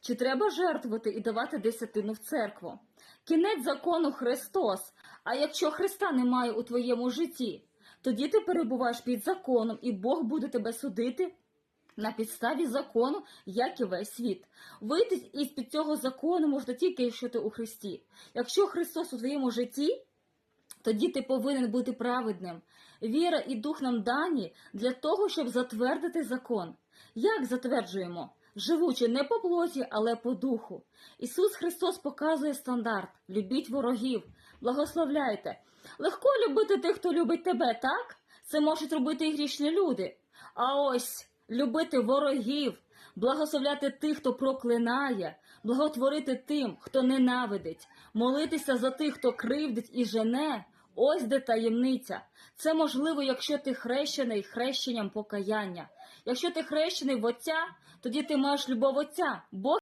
Чи треба жертвувати і давати десятину в церкву? Кінець закону Христос. А якщо Христа немає у твоєму житті, тоді ти перебуваєш під законом, і Бог буде тебе судити на підставі закону, як і весь світ. Вийти із під цього закону можна тільки, якщо ти у Христі. Якщо Христос у твоєму житті, тоді ти повинен бути праведним. Віра і дух нам дані для того, щоб затвердити закон. Як затверджуємо? Живучи не по плоті, але по духу. Ісус Христос показує стандарт: любіть ворогів, благословляйте. Легко любити тих, хто любить тебе, так? Це можуть робити і грішні люди. А ось любити ворогів, благословляти тих, хто проклинає, благотворити тим, хто ненавидить, молитися за тих, хто кривдить і жене. Ось де таємниця. Це можливо, якщо ти хрещений хрещенням покаяння. Якщо ти хрещений в Отця, тоді ти маєш любов Отця. Бог